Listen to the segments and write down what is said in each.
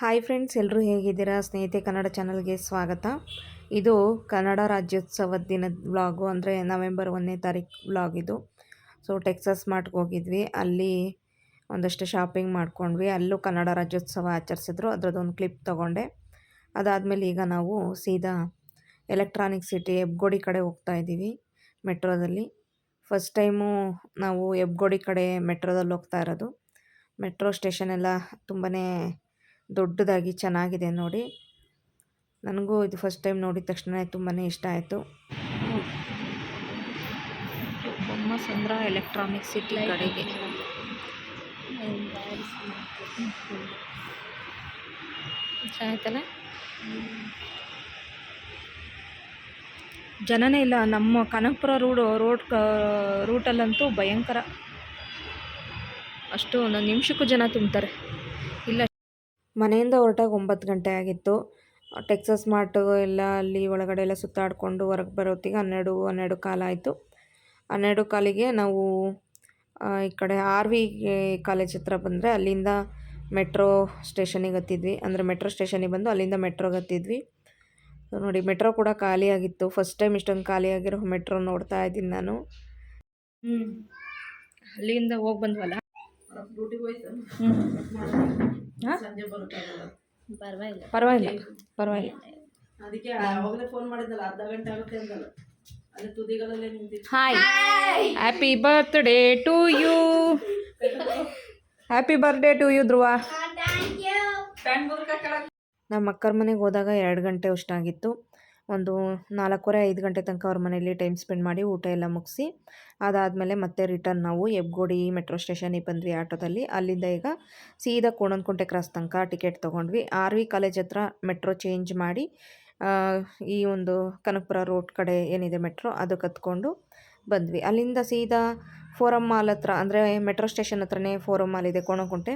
Hi friends ಎಲ್ಲರೂ ಹೇಗಿದ್ದೀರಾ? ಸ್ನೇಹಿತೆ ಕನ್ನಡ ಚಾನಲ್ಗೆ ಸ್ವಾಗತ. ಇದು ಕನ್ನಡ ರಾಜ್ಯೋತ್ಸವದ ದಿನದ ವ್ಲಾಗು, ಅಂದರೆ ನವೆಂಬರ್ ಒಂದನೇ ತಾರೀಕು ವ್ಲಾಗ್ ಇದು. ಸೊ ಟೆಕ್ಸಸ್ ಮಾರ್ಟ್ಗೆ ಹೋಗಿದ್ವಿ. ಅಲ್ಲಿ ಒಂದಷ್ಟು ಶಾಪಿಂಗ್ ಮಾಡ್ಕೊಂಡ್ವಿ. ಅಲ್ಲೂ ಕನ್ನಡ ರಾಜ್ಯೋತ್ಸವ ಆಚರಿಸಿದ್ರು. ಅದರದ್ದೊಂದು ಕ್ಲಿಪ್ ತೊಗೊಂಡೆ. ಅದಾದಮೇಲೆ ಈಗ ನಾವು ಸೀದಾ ಎಲೆಕ್ಟ್ರಾನಿಕ್ ಸಿಟಿ ಎಬ್ಗೋಡಿ ಕಡೆ ಹೋಗ್ತಾ ಇದ್ದೀವಿ ಮೆಟ್ರೋದಲ್ಲಿ. ಫಸ್ಟ್ ಟೈಮು ನಾವು ಹೆಬ್ಗೋಡಿ ಕಡೆ ಮೆಟ್ರೋದಲ್ಲಿ ಹೋಗ್ತಾ ಇರೋದು. ಮೆಟ್ರೋ ಸ್ಟೇಷನ್ ಎಲ್ಲ ತುಂಬಾ ದೊಡ್ಡದಾಗಿ ಚೆನ್ನಾಗಿದೆ ನೋಡಿ. ನನಗೂ ಇದು ಫಸ್ಟ್ ಟೈಮ್ ನೋಡಿದ ತಕ್ಷಣ ತುಂಬಾ ಇಷ್ಟ ಆಯಿತು. ಬೊಮ್ಮಸಂದ್ರ ಎಲೆಕ್ಟ್ರಾನಿಕ್ ಸಿಟಿ ಕಡೆಗೆ. ಚೆನ್ನಾಯ್ತಲ್ಲ ಜನನೇ ಇಲ್ಲ ನಮ್ಮ ಕನಕಪುರ ರೋಡ್ ರೋಡ್ ರೂಟಲ್ಲಂತೂ ಭಯಂಕರ. ಅಷ್ಟು ಒಂದೊಂದು ನಿಮಿಷಕ್ಕೂ ಜನ ತುಂಬ್ತಾರೆ. ಮನೆಯಿಂದ ಹೊರಟಾಗ ಒಂಬತ್ತು ಗಂಟೆ ಆಗಿತ್ತು. ಟೆಕ್ಸಸ್ ಮಾರ್ಟು ಎಲ್ಲ ಅಲ್ಲಿ ಒಳಗಡೆ ಎಲ್ಲ ಸುತ್ತಾಡಿಕೊಂಡು ಹೊರಗೆ ಬರೋತ್ತಿಗೆ ಹನ್ನೆರಡು ಹನ್ನೆರಡು ಕಾಲ ಆಯಿತು. ಹನ್ನೆರಡು ಕಾಲಿಗೆ ನಾವು ಈ ಕಡೆ ಆರ್ ವಿ ಕಾಲೇಜ್ ಹತ್ರ ಬಂದರೆ ಅಲ್ಲಿಂದ ಮೆಟ್ರೋ ಸ್ಟೇಷನಿಗೆ ಹತ್ತಿದ್ವಿ. ಅಂದರೆ ಮೆಟ್ರೋ ಸ್ಟೇಷನಿಗೆ ಬಂದು ಅಲ್ಲಿಂದ ಮೆಟ್ರೋಗೆ ಹತ್ತಿದ್ವಿ. ನೋಡಿ, ಮೆಟ್ರೋ ಕೂಡ ಖಾಲಿಯಾಗಿತ್ತು ಫಸ್ಟ್ ಟೈಮ್ ಇಷ್ಟೊಂದು ಖಾಲಿಯಾಗಿರೋ ಮೆಟ್ರೋ ನೋಡ್ತಾ ಇದ್ದೀನಿ ನಾನು. ಅಲ್ಲಿಂದ ಹೋಗಿ ಬಂದ್ವಲ್ಲ? ಪರವಾಗಿಲ್ಲ. ಪರವಾಗಿಲ್ಲ ಪರವಾಗಿಲ್ಲ. ಅದಕ್ಕೆ ಅವಾಗಲೇ ಫೋನ್ ಮಾಡಿದ್ದಲ್ಲ ಅರ್ಧ ಗಂಟೆ ಆಗುತ್ತೆ ಅಂದಲ್ಲ. ಅಲ್ಲಿ ತುದಿಗಳಲ್ಲೇ ನಿಂತಿತ್ತು. Hi happy birthday to you happy birthday to you Dhruva. ನಮ್ಮ ಅಕ್ಕರ ಮನೆಗೆ ಹೋದಾಗ ಎರಡು ಗಂಟೆ ಅಷ್ಟಾಗಿತ್ತು. ಒಂದು ನಾಲ್ಕೂವರೆ, ಐದು ಗಂಟೆ ತನಕ ಅವ್ರ ಮನೇಲಿ ಟೈಮ್ ಸ್ಪೆಂಡ್ ಮಾಡಿ ಊಟ ಎಲ್ಲ ಮುಗಿಸಿ, ಅದಾದಮೇಲೆ ಮತ್ತೆ ರಿಟರ್ನ್ ನಾವು ಎಬ್ಗೋಡಿ ಮೆಟ್ರೋ ಸ್ಟೇಷನಿಗೆ ಬಂದ್ವಿ ಆಟೋದಲ್ಲಿ. ಅಲ್ಲಿಂದ ಈಗ ಸೀದಾ ಕೋಣನಕುಂಟೆ ಕ್ರಾಸ್ ತನಕ ಟಿಕೆಟ್ ತೊಗೊಂಡ್ವಿ. ಆರ್ ವಿ ಕಾಲೇಜ್ ಹತ್ರ ಮೆಟ್ರೋ ಚೇಂಜ್ ಮಾಡಿ ಈ ಒಂದು ಕನಕಪುರ ರೋಡ್ ಕಡೆ ಏನಿದೆ ಮೆಟ್ರೋ ಅದು ಕತ್ಕೊಂಡು ಬಂದ್ವಿ. ಅಲ್ಲಿಂದ ಸೀದಾ ಫೋರಮ್ ಮಾಲ್ ಹತ್ರ, ಅಂದರೆ ಮೆಟ್ರೋ ಸ್ಟೇಷನ್ ಹತ್ರನೇ ಫೋರಮ್ ಮಾಲ್ ಇದೆ ಕೋಣಕುಂಟೆ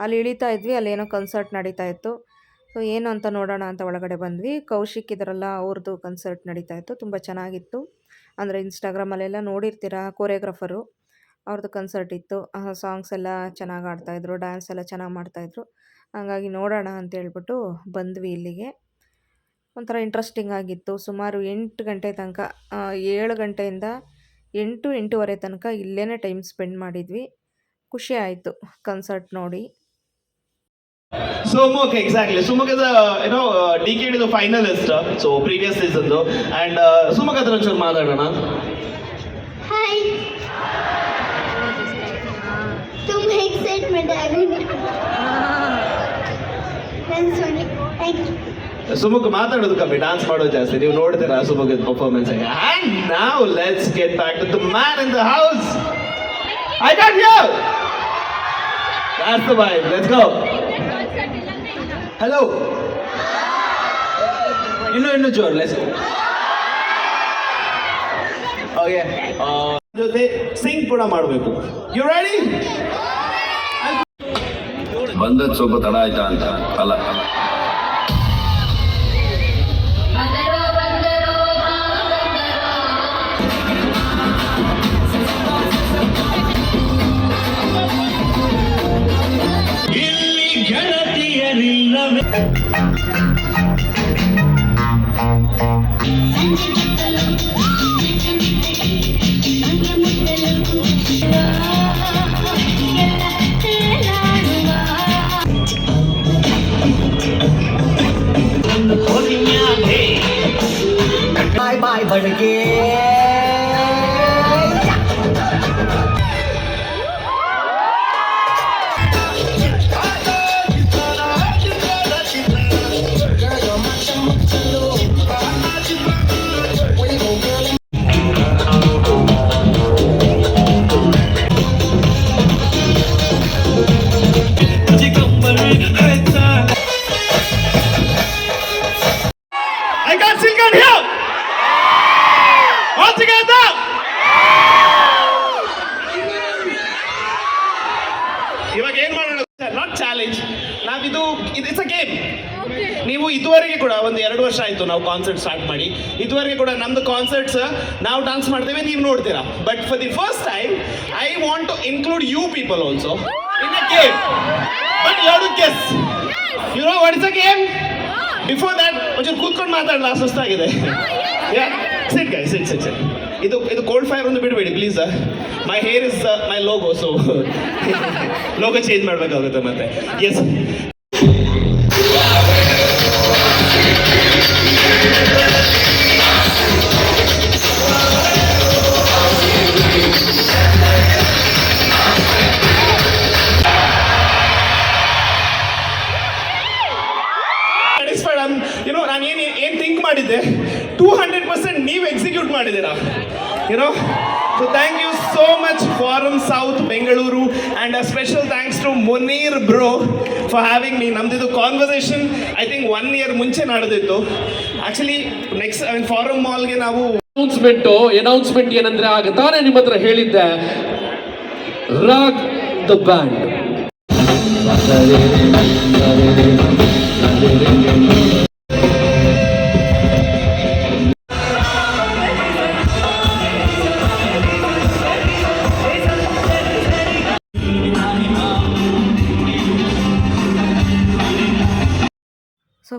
ಅಲ್ಲಿ ಇಳಿತಾ ಇದ್ವಿ, ಅಲ್ಲೇನೋ ಕನ್ಸರ್ಟ್ ನಡೀತಾ ಇತ್ತು. ಸೊ, ಏನು ಅಂತ ನೋಡೋಣ ಅಂತ ಒಳಗಡೆ ಬಂದ್ವಿ. ಕೌಶಿಕ್ ಇದರಲ್ಲ ಅವ್ರದ್ದು ಕನ್ಸರ್ಟ್ ನಡೀತಾ ಇತ್ತು. ತುಂಬ ಚೆನ್ನಾಗಿತ್ತು. ಅಂದರೆ ಇನ್ಸ್ಟಾಗ್ರಾಮಲ್ಲೆಲ್ಲ ನೋಡಿರ್ತೀರ ಕೋರಿಯೋಗ್ರಾಫರು ಅವ್ರದ್ದು ಕನ್ಸರ್ಟ್ ಇತ್ತು. ಸಾಂಗ್ಸ್ ಎಲ್ಲ ಚೆನ್ನಾಗಿ ಆಡ್ತಾಯಿದ್ರು ಡ್ಯಾನ್ಸ್ ಎಲ್ಲ ಚೆನ್ನಾಗಿ ಮಾಡ್ತಾಯಿದ್ರು ಹಾಗಾಗಿ ನೋಡೋಣ ಅಂತ ಹೇಳ್ಬಿಟ್ಟು ಬಂದ್ವಿ ಇಲ್ಲಿಗೆ. ಒಂಥರ ಇಂಟ್ರೆಸ್ಟಿಂಗ್ ಆಗಿತ್ತು. ಸುಮಾರು ಎಂಟು ಗಂಟೆ ತನಕ ಏಳು ಗಂಟೆಯಿಂದ ಎಂಟು, ಎಂಟೂವರೆ ತನಕ ಇಲ್ಲೇ ಟೈಮ್ ಸ್ಪೆಂಡ್ ಮಾಡಿದ್ವಿ. ಖುಷಿ ಆಯಿತು ಕನ್ಸರ್ಟ್ ನೋಡಿ. Sumuk, exactly. Sumuk is a, you know, uh, DKD a finalist, uh, so previous season though. And uh, Sumuk ಹತ್ರ ಒಂಚೂರು ಮಾತಾಡೋಣ. ಹಾಯ್ ತುಂಬ ಎಕ್ಸೈಟ್ಮೆಂಟ್ ಆಗುತ್ತೆ ನನ್ನ ಸೋನಿ. ಥ್ಯಾಂಕ್ ಯು ಸುಮುಕ್ ಮಾತಾಡೋದು ಕಮ್ಮಿ ಡಾನ್ಸ್ ಮಾಡೋದು ಜಾಸ್ತಿ. ನೀವು ನೋಡ್ತೀರಾ ಸುಮುಕ್ ಪರ್ಫಾರ್ಮೆನ್ಸ್ ಅಂಡ್ ನಾವು let's get back to the man in the house I can't hear That's the vibe. Let's go. Hello ಇನ್ನು ಇನ್ನು ಜೋರ್ ಲೆಸ್ ಓಕೆ ಜೊತೆ ಸಿಂಗ್ ಕೂಡ ಮಾಡಬೇಕು. ಯು ರೆಡಿ ಬಂದದ್ದು ಸ್ವಲ್ಪ ತಡ ಆಯ್ತಾ ಅಂತ? ಅಲ್ಲ. ಬಾಯ್ ಎರಡು ವರ್ಷ ಆಯ್ತು ನಾವು ಕಾನ್ಸರ್ಟ್ ಸ್ಟಾರ್ಟ್ ಮಾಡಿ. ಇದುವರೆಗೆ ಕೂಡ ನಮ್ದು ಕಾನ್ಸರ್ಟ್ಸ್ ನಾವು ಡಾನ್ಸ್ ಮಾಡ್ತೇವೆ ನೀವು ನೋಡ್ತೀರಾ. But for the first time I want to include you people also in a game but you to guess you know what is a game before that ಒಂಚೂರು ಕೂತ್ಕೊಂಡು ಮಾತಾಡಲ್ಲ ಸುಸ್ತಾಗಿದೆ. ಸಿಟ್ ಗೈ ಸಿಟ್ ಸಿಟ್ ಸಿಟ್ ಇದು ಇದು ಕೋಲ್ಡ್ ಫೈರ್ ಒಂದು ಬಿಡಬೇಡಿ please my hair is my logo so logo change ಮಾಡಬೇಕಾಗುತ್ತೆ ಮತ್ತೆ. Yes you know so thank you so much from South Bengaluru and a special thanks to Munir bro for having me ನಮ್ದಿದು conversation I think one year ಮುಂಚೆ ನಡೆದಿತ್ತು. Actually next I mean from ಮಾಲ್ಗೆ ನಾವು announcement announcement ಏನಂದ್ರೆ ಆಗ ತಾನೇ ನಿಮ್ಮ ಹತ್ರ ಹೇಳಿದ್ದೆ. Raag the band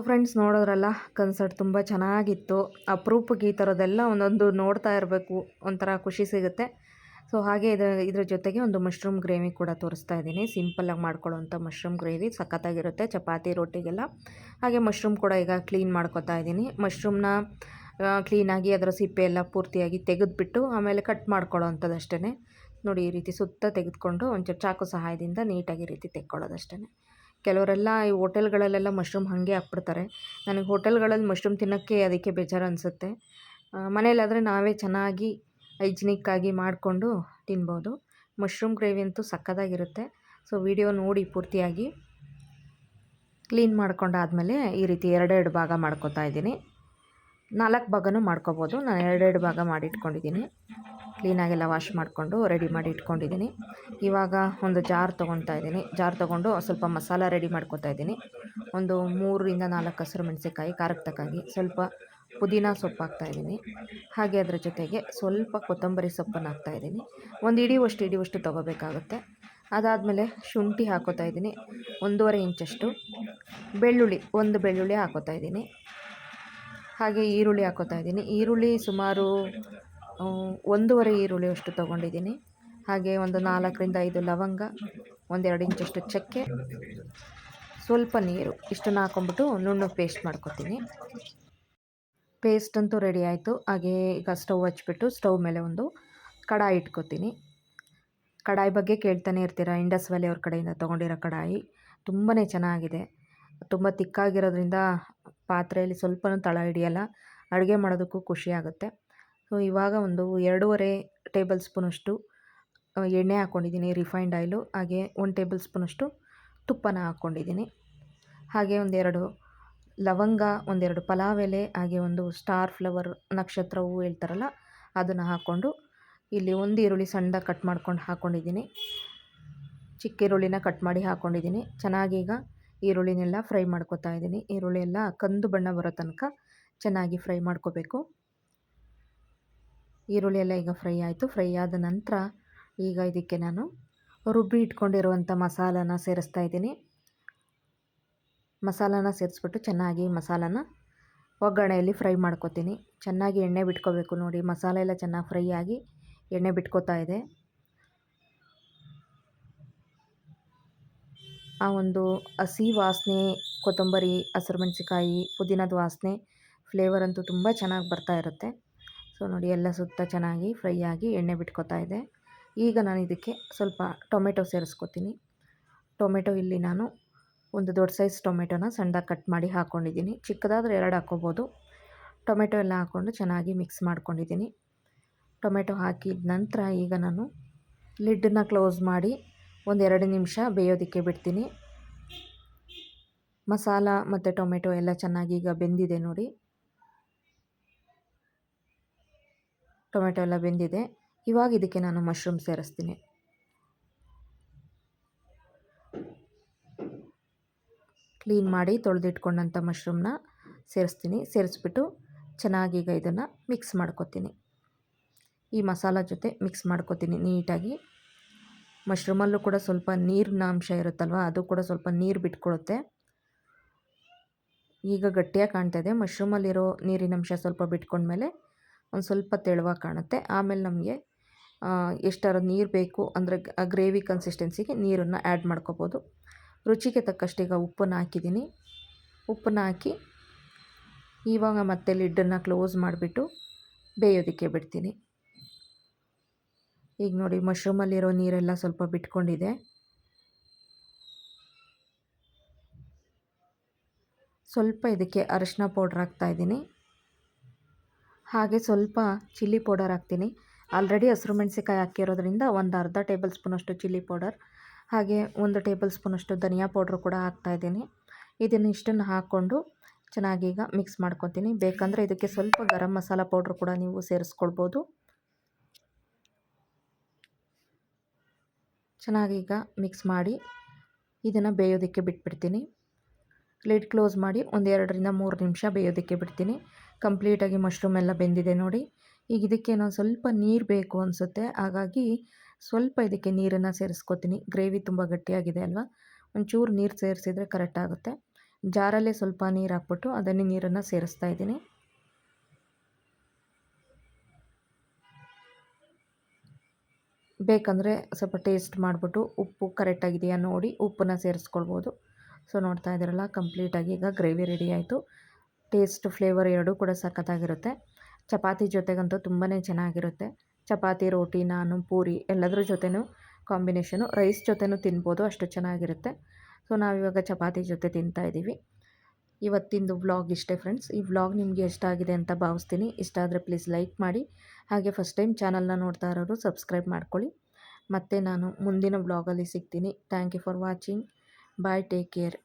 friends ನೋಡಿದ್ರಲ್ಲ ಕನ್ಸರ್ಟ್ ತುಂಬ ಚೆನ್ನಾಗಿತ್ತು. ಅಪರೂಪಕ್ಕೆ ಈ ಥರದ್ದೆಲ್ಲ ಒಂದೊಂದು ನೋಡ್ತಾ ಇರಬೇಕು, ಒಂಥರ ಖುಷಿ ಸಿಗುತ್ತೆ. ಸೊ ಹಾಗೆ ಇದು, ಇದ್ರ ಜೊತೆಗೆ ಒಂದು ಮಶ್ರೂಮ್ ಗ್ರೇವಿ ಕೂಡ ತೋರಿಸ್ತಾ ಇದ್ದೀನಿ. ಸಿಂಪಲ್ಲಾಗಿ ಮಾಡ್ಕೊಳ್ಳೋವಂಥ ಮಶ್ರೂಮ್ ಗ್ರೇವಿ ಸಖತ್ತಾಗಿರುತ್ತೆ, ಚಪಾತಿ, ರೊಟ್ಟಿಗೆಲ್ಲ. ಹಾಗೆ ಮಶ್ರೂಮ್ ಕೂಡ ಈಗ ಕ್ಲೀನ್ ಮಾಡ್ಕೊತಾ ಇದ್ದೀನಿ. ಮಶ್ರೂಮ್ನ ಕ್ಲೀನಾಗಿ ಅದರ ಸಿಪ್ಪೆ ಎಲ್ಲ ಪೂರ್ತಿಯಾಗಿ ತೆಗೆದುಬಿಟ್ಟು ಆಮೇಲೆ ಕಟ್ ಮಾಡ್ಕೊಳ್ಳೋ ನೋಡಿ, ಈ ರೀತಿ ಸುತ್ತ ತೆಗೆದುಕೊಂಡು ಒಂಚೂರು ಚಾಕು ಸಹಾಯದಿಂದ ನೀಟಾಗಿ ರೀತಿ ತೆಕ್ಕೊಳ್ಳೋದಷ್ಟೇ ಕೆಲವರೆಲ್ಲ ಈ ಹೋಟೆಲ್ಗಳಲ್ಲೆಲ್ಲ ಮಶ್ರೂಮ್ ಹಾಗೆ ಹಾಕ್ಬಿಡ್ತಾರೆ. ನನಗೆ ಹೋಟೆಲ್ಗಳಲ್ಲಿ ಮಶ್ರೂಮ್ ತಿನ್ನೋಕ್ಕೆ ಅದಕ್ಕೆ ಬೇಜಾರು ಅನಿಸುತ್ತೆ. ಮನೇಲಾದರೆ ನಾವೇ ಚೆನ್ನಾಗಿ ಹೈಜಿನಿಕ್ಕಾಗಿ ಮಾಡಿಕೊಂಡು ತಿನ್ಬೋದು. ಮಶ್ರೂಮ್ ಗ್ರೇವಿ ಅಂತೂ ಸಕ್ಕತ್ತಾಗಿರುತ್ತೆ. ಸೊ, ವಿಡಿಯೋ ನೋಡಿ ಪೂರ್ತಿಯಾಗಿ. ಕ್ಲೀನ್ ಮಾಡ್ಕೊಂಡಾದಮೇಲೆ ಈ ರೀತಿ ಎರಡೆರಡು ಭಾಗ ಮಾಡ್ಕೊತಾ ಇದ್ದೀನಿ. ನಾಲ್ಕು ಭಾಗನೂ ಮಾಡ್ಕೋಬೋದು. ನಾನು ಎರಡೆರಡು ಭಾಗ ಮಾಡಿ ಇಟ್ಕೊಂಡಿದ್ದೀನಿ ಕ್ಲೀನಾಗೆಲ್ಲ ವಾಶ್ ಮಾಡಿಕೊಂಡು ರೆಡಿ ಮಾಡಿ ಇಟ್ಕೊಂಡಿದ್ದೀನಿ. ಇವಾಗ ಒಂದು ಜಾರ್ ತೊಗೊತಾ ಇದ್ದೀನಿ. ಜಾರ್ ತೊಗೊಂಡು ಸ್ವಲ್ಪ ಮಸಾಲ ರೆಡಿ ಮಾಡ್ಕೊತಾ ಇದ್ದೀನಿ. ಒಂದು ಮೂರರಿಂದ ನಾಲ್ಕು ಹಸಿರು ಮೆಣಸಿನ್ಕಾಯಿ ಖಾರಕ್ಕೆ ತಕ್ಕಾಗಿ ಸ್ವಲ್ಪ ಪುದೀನ ಸೊಪ್ಪು ಹಾಕ್ತಾಯಿದ್ದೀನಿ ಹಾಗೆ ಅದರ ಜೊತೆಗೆ ಸ್ವಲ್ಪ ಕೊತ್ತಂಬರಿ ಸೊಪ್ಪನ್ನು ಹಾಕ್ತಾಯಿದ್ದೀನಿ ಒಂದು ಇಡಿವಷ್ಟು ಇಡಿವಷ್ಟು ತೊಗೋಬೇಕಾಗುತ್ತೆ. ಅದಾದಮೇಲೆ ಶುಂಠಿ ಹಾಕೋತಾ ಇದ್ದೀನಿ. ಒಂದೂವರೆ ಇಂಚಷ್ಟು. ಬೆಳ್ಳುಳ್ಳಿ, ಒಂದು ಬೆಳ್ಳುಳ್ಳಿ ಹಾಕೋತಾ ಇದ್ದೀನಿ. ಹಾಗೆ ಈರುಳ್ಳಿ ಹಾಕೋತಾ ಇದ್ದೀನಿ. ಈರುಳ್ಳಿ ಸುಮಾರು ಒಂದೂವರೆ ಈರುಳ್ಳಿ ಅಷ್ಟು ತೊಗೊಂಡಿದ್ದೀನಿ. ಹಾಗೆ ಒಂದು ನಾಲ್ಕರಿಂದ ಐದು ಲವಂಗ, ಒಂದೆರಡು ಇಂಚಷ್ಟು ಚಕ್ಕೆ, ಸ್ವಲ್ಪ ನೀರು ಇಷ್ಟನ್ನು ಹಾಕೊಂಬಿಟ್ಟು ನುಣ್ಣು ಪೇಸ್ಟ್ ಮಾಡ್ಕೊತೀನಿ. ಪೇಸ್ಟ್ ಅಂತೂ ರೆಡಿ ಆಯಿತು. ಹಾಗೆ ಈಗ ಸ್ಟವ್ ಹಚ್ಬಿಟ್ಟು ಸ್ಟವ್ ಮೇಲೆ ಒಂದು ಕಡಾಯಿ ಇಟ್ಕೊತೀನಿ. ಕಡಾಯಿ ಬಗ್ಗೆ ಕೇಳ್ತಾನೆ ಇರ್ತೀರ? ಇಂಡಸ್ ವ್ಯಾಲಿ ಅವ್ರ ಕಡೆಯಿಂದ ತೊಗೊಂಡಿರೋ ಕಡಾಯಿ ತುಂಬಾ ಚೆನ್ನಾಗಿದೆ. ತುಂಬ ತಿಕ್ಕಾಗಿರೋದ್ರಿಂದ ಪಾತ್ರೆಯಲ್ಲಿ ಸ್ವಲ್ಪನೂ ತಳ ಹಿಡಿಯಲ್ಲ, ಅಡುಗೆ ಮಾಡೋದಕ್ಕೂ ಖುಷಿ ಆಗುತ್ತೆ. ಸೊ, ಇವಾಗ ಒಂದು ಎರಡೂವರೆ ಟೇಬಲ್ ಸ್ಪೂನಷ್ಟು ಎಣ್ಣೆ ಹಾಕ್ಕೊಂಡಿದ್ದೀನಿ ರಿಫೈನ್ಡ್ ಆಯಿಲು, ಹಾಗೆ ಒಂದು ಟೇಬಲ್ ಸ್ಪೂನಷ್ಟು ತುಪ್ಪನ ಹಾಕ್ಕೊಂಡಿದ್ದೀನಿ ಹಾಗೆ ಒಂದೆರಡು ಲವಂಗ, ಒಂದೆರಡು ಪಲಾವ್ ಎಲೆ, ಹಾಗೆ ಒಂದು ಸ್ಟಾರ್ ಫ್ಲವರ್ ನಕ್ಷತ್ರ ಹೂವು ಹೇಳ್ತಾರಲ್ಲ, ಅದನ್ನು ಹಾಕ್ಕೊಂಡು ಇಲ್ಲಿ ಒಂದು ಈರುಳ್ಳಿ ಸಣ್ಣದಾಗಿ ಕಟ್ ಮಾಡ್ಕೊಂಡು ಹಾಕ್ಕೊಂಡಿದ್ದೀನಿ ಚಿಕ್ಕ ಈರುಳ್ಳಿನ ಕಟ್ ಮಾಡಿ ಹಾಕ್ಕೊಂಡಿದ್ದೀನಿ ಚೆನ್ನಾಗೀಗ ಈರುಳ್ಳಿನೆಲ್ಲ ಫ್ರೈ ಮಾಡ್ಕೋತಾ ಇದ್ದೀನಿ. ಈರುಳ್ಳಿ ಎಲ್ಲ ಕಂದು ಬಣ್ಣ ಬರೋ ತನಕ ಚೆನ್ನಾಗಿ ಫ್ರೈ ಮಾಡ್ಕೋಬೇಕು. ಈರುಳ್ಳಿ ಎಲ್ಲ ಈಗ ಫ್ರೈ ಆಯಿತು. ಫ್ರೈ ಆದ ನಂತರ ಈಗ ಇದಕ್ಕೆ ನಾನು ರುಬ್ಬಿ ಇಟ್ಕೊಂಡಿರುವಂಥ ಮಸಾಲಾನ ಸೇರಿಸ್ತಾ ಇದ್ದೀನಿ. ಮಸಾಲಾನ ಸೇರಿಸ್ಬಿಟ್ಟು ಚೆನ್ನಾಗಿ ಮಸಾಲಾನ ಒಗ್ಗರಣೆಯಲ್ಲಿ ಫ್ರೈ ಮಾಡ್ಕೊತೀನಿ. ಚೆನ್ನಾಗಿ ಎಣ್ಣೆ ಬಿಟ್ಕೋಬೇಕು ನೋಡಿ. ಮಸಾಲೆ ಎಲ್ಲ ಚೆನ್ನಾಗಿ ಫ್ರೈ ಆಗಿ ಎಣ್ಣೆ ಬಿಟ್ಕೋತಾ ಇದೆ. ಆ ಒಂದು ಹಸಿ ವಾಸನೆ, ಕೊತ್ತಂಬರಿ, ಹಸಿರು ಮೆಣಸಿಕಾಯಿ ಪುದೀನದ ವಾಸನೆ ಫ್ಲೇವರ್ ಅಂತೂ ತುಂಬ ಚೆನ್ನಾಗಿ ಬರ್ತಾ ಇರುತ್ತೆ. ಸೊ ನೋಡಿ ಎಲ್ಲ ಸುತ್ತ ಚೆನ್ನಾಗಿ ಫ್ರೈ ಆಗಿ ಎಣ್ಣೆ ಬಿಟ್ಕೋತಾ ಇದೆ. ಈಗ ನಾನು ಇದಕ್ಕೆ ಸ್ವಲ್ಪ ಟೊಮೆಟೊ ಸೇರಿಸ್ಕೊತೀನಿ. ಟೊಮೆಟೊ ಇಲ್ಲಿ ನಾನು ಒಂದು ದೊಡ್ಡ ಸೈಜ್ ಟೊಮೆಟೊನ ಸಣ್ಣದಾಗಿ ಕಟ್ ಮಾಡಿ ಹಾಕ್ಕೊಂಡಿದ್ದೀನಿ ಚಿಕ್ಕದಾದರೆ ಎರಡು ಹಾಕ್ಕೋಬೋದು. ಟೊಮೆಟೊ ಎಲ್ಲ ಹಾಕ್ಕೊಂಡು ಚೆನ್ನಾಗಿ ಮಿಕ್ಸ್ ಮಾಡ್ಕೊಂಡಿದ್ದೀನಿ. ಟೊಮೆಟೊ ಹಾಕಿದ ನಂತರ ಈಗ ನಾನು ಲಿಡ್ಡನ್ನ ಕ್ಲೋಸ್ ಮಾಡಿ ಒಂದೆರಡು ನಿಮಿಷ ಬೇಯೋದಕ್ಕೆ ಬಿಡ್ತೀನಿ. ಮಸಾಲ ಮತ್ತು ಟೊಮೆಟೊ ಎಲ್ಲ ಚೆನ್ನಾಗಿ ಈಗ ಬೆಂದಿದೆ ನೋಡಿ. ಟೊಮೆಟೊ ಎಲ್ಲ ಬೆಂದಿದೆ. ಇವಾಗ ಇದಕ್ಕೆ ನಾನು ಮಶ್ರೂಮ್ ಸೇರಿಸ್ತೀನಿ. ಕ್ಲೀನ್ ಮಾಡಿ ತೊಳೆದಿಟ್ಕೊಂಡಂಥ ಮಶ್ರೂಮ್ನ ಸೇರಿಸ್ತೀನಿ. ಸೇರಿಸ್ಬಿಟ್ಟು ಚೆನ್ನಾಗಿ ಈಗ ಇದನ್ನು ಮಿಕ್ಸ್ ಮಾಡ್ಕೊತೀನಿ. ಈ ಮಸಾಲ ಜೊತೆ ಮಿಕ್ಸ್ ಮಾಡ್ಕೊತೀನಿ ನೀಟಾಗಿ. ಮಶ್ರೂಮಲ್ಲೂ ಕೂಡ ಸ್ವಲ್ಪ ನೀರಿನ ಅಂಶ ಇರುತ್ತಲ್ವ? ಅದು ಕೂಡ ಸ್ವಲ್ಪ ನೀರು ಬಿಟ್ಕೊಳುತ್ತೆ. ಈಗ ಗಟ್ಟಿಯಾಗಿ ಕಾಣ್ತಾ ಇದೆ. ಮಶ್ರೂಮಲ್ಲಿರೋ ನೀರಿನಂಶ ಸ್ವಲ್ಪ ಬಿಟ್ಕೊಂಡ್ಮೇಲೆ ಒಂದು ಸ್ವಲ್ಪ ತೆಳುವಾಗಿ ಕಾಣುತ್ತೆ. ಆಮೇಲೆ ನಮಗೆ ಎಷ್ಟಾರು ನೀರು ಬೇಕು ಅಂದರೆ ಗ್ರೇವಿ ಕನ್ಸಿಸ್ಟೆನ್ಸಿಗೆ ನೀರನ್ನು ಆ್ಯಡ್ ಮಾಡ್ಕೋಬೋದು. ರುಚಿಗೆ ತಕ್ಕಷ್ಟೀಗ ಉಪ್ಪನ್ನು ಹಾಕಿದ್ದೀನಿ. ಉಪ್ಪನ್ನು ಹಾಕಿ ಇವಾಗ ಮತ್ತೆ ಲಿಡ್ಡನ್ನು ಕ್ಲೋಸ್ ಮಾಡಿಬಿಟ್ಟು ಬೇಯೋದಕ್ಕೆ ಬಿಡ್ತೀನಿ. ಈಗ ನೋಡಿ ಮಶ್ರೂಮಲ್ಲಿರೋ ನೀರೆಲ್ಲ ಸ್ವಲ್ಪ ಬಿಟ್ಕೊಂಡಿದೆ. ಸ್ವಲ್ಪ ಇದಕ್ಕೆ ಅರಿಶಿನ ಪೌಡ್ರ್ ಹಾಕ್ತಾಯಿದ್ದೀನಿ ಹಾಗೆ ಸ್ವಲ್ಪ ಚಿಲ್ಲಿ ಪೌಡರ್ ಹಾಕ್ತೀನಿ. ಆಲ್ರೆಡಿ ಹಸಿರು ಮೆಣಸಿಕಾಯಿ ಹಾಕಿರೋದ್ರಿಂದ ಒಂದು ಅರ್ಧ ಟೇಬಲ್ ಸ್ಪೂನಷ್ಟು ಚಿಲ್ಲಿ ಪೌಡರ್ ಹಾಗೆ ಒಂದು ಟೇಬಲ್ ಸ್ಪೂನಷ್ಟು ಧನಿಯಾ ಪೌಡ್ರು ಕೂಡ ಹಾಕ್ತಾಯಿದ್ದೀನಿ ಇದನ್ನು ಇಷ್ಟನ್ನು ಹಾಕ್ಕೊಂಡು ಚೆನ್ನಾಗಿ ಈಗ ಮಿಕ್ಸ್ ಮಾಡ್ಕೊತೀನಿ. ಬೇಕಂದರೆ ಇದಕ್ಕೆ ಸ್ವಲ್ಪ ಗರಂ ಮಸಾಲ ಪೌಡ್ರ್ ಕೂಡ ನೀವು ಸೇರಿಸ್ಕೊಳ್ಬೋದು. ಚೆನ್ನಾಗಿ ಈಗ ಮಿಕ್ಸ್ ಮಾಡಿ ಇದನ್ನು ಬೇಯೋದಕ್ಕೆ ಬಿಟ್ಬಿಡ್ತೀನಿ. ಲಿಡ್ ಕ್ಲೋಸ್ ಮಾಡಿ ಒಂದೆರಡರಿಂದ ಮೂರು ನಿಮಿಷ ಬೇಯೋದಕ್ಕೆ ಬಿಡ್ತೀನಿ. ಕಂಪ್ಲೀಟಾಗಿ ಮಶ್ರೂಮ್ ಎಲ್ಲ ಬೆಂದಿದೆ ನೋಡಿ. ಈಗ ಇದಕ್ಕೆ ನಾನು ಸ್ವಲ್ಪ ನೀರು ಬೇಕು ಅನಿಸುತ್ತೆ. ಹಾಗಾಗಿ ಸ್ವಲ್ಪ ಇದಕ್ಕೆ ನೀರನ್ನು ಸೇರಿಸ್ಕೊತೀನಿ. ಗ್ರೇವಿ ತುಂಬ ಗಟ್ಟಿಯಾಗಿದೆ ಅಲ್ವಾ? ಒಂಚೂರು ನೀರು ಸೇರಿಸಿದ್ರೆ ಕರೆಕ್ಟ್ ಆಗುತ್ತೆ. ಜಾರಲ್ಲೇ ಸ್ವಲ್ಪ ನೀರು ಹಾಕ್ಬಿಟ್ಟು ಅದನ್ನೇ ನೀರನ್ನು ಸೇರಿಸ್ತಾ ಇದ್ದೀನಿ. ಬೇಕಂದರೆ ಸ್ವಲ್ಪ ಟೇಸ್ಟ್ ಮಾಡಿಬಿಟ್ಟು ಉಪ್ಪು ಕರೆಕ್ಟಾಗಿದೆಯಾ ನೋಡಿ ಉಪ್ಪನ್ನು ಸೇರಿಸ್ಕೊಳ್ಬೋದು. ಸೊ ನೋಡ್ತಾ ಇದ್ದೀರಲ್ಲ, ಕಂಪ್ಲೀಟಾಗಿ ಈಗ ಗ್ರೇವಿ ರೆಡಿ ಆಯಿತು. ಟೇಸ್ಟ್, ಫ್ಲೇವರ್ ಎರಡೂ ಕೂಡ ಸಖತ್ತಾಗಿರುತ್ತೆ. ಚಪಾತಿ ಜೊತೆಗಂತೂ ತುಂಬಾ ಚೆನ್ನಾಗಿರುತ್ತೆ. ಚಪಾತಿ, ರೋಟಿ, ನಾನು, ಪೂರಿ ಎಲ್ಲದರ ಜೊತೆನೂ ಕಾಂಬಿನೇಷನು ರೈಸ್ ಜೊತೆನೂ ತಿನ್ಬೋದು, ಅಷ್ಟು ಚೆನ್ನಾಗಿರುತ್ತೆ. ಸೊ ನಾವಿವಾಗ ಚಪಾತಿ ಜೊತೆ ತಿಂತಾ ಇದ್ದೀವಿ. ಇವತ್ತಿಂದು ವ್ಲಾಗ್ ಇಷ್ಟೇ ಫ್ರೆಂಡ್ಸ್ ಈ ವ್ಲಾಗ್ ನಿಮಗೆ ಇಷ್ಟ ಆಗಿದೆ ಅಂತ ಭಾವಿಸ್ತೀನಿ. ಇಷ್ಟ ಆದರೆ ಪ್ಲೀಸ್ ಲೈಕ್ ಮಾಡಿ. ಹಾಗೆ ಫಸ್ಟ್ ಟೈಮ್ ಚಾನಲ್ನ ನೋಡ್ತಾ ಇರೋರು ಸಬ್ಸ್ಕ್ರೈಬ್ ಮಾಡ್ಕೊಳ್ಳಿ. ಮತ್ತು ನಾನು ಮುಂದಿನ ವ್ಲಾಗಲ್ಲಿ ಸಿಗ್ತೀನಿ. Thank you for watching bye take care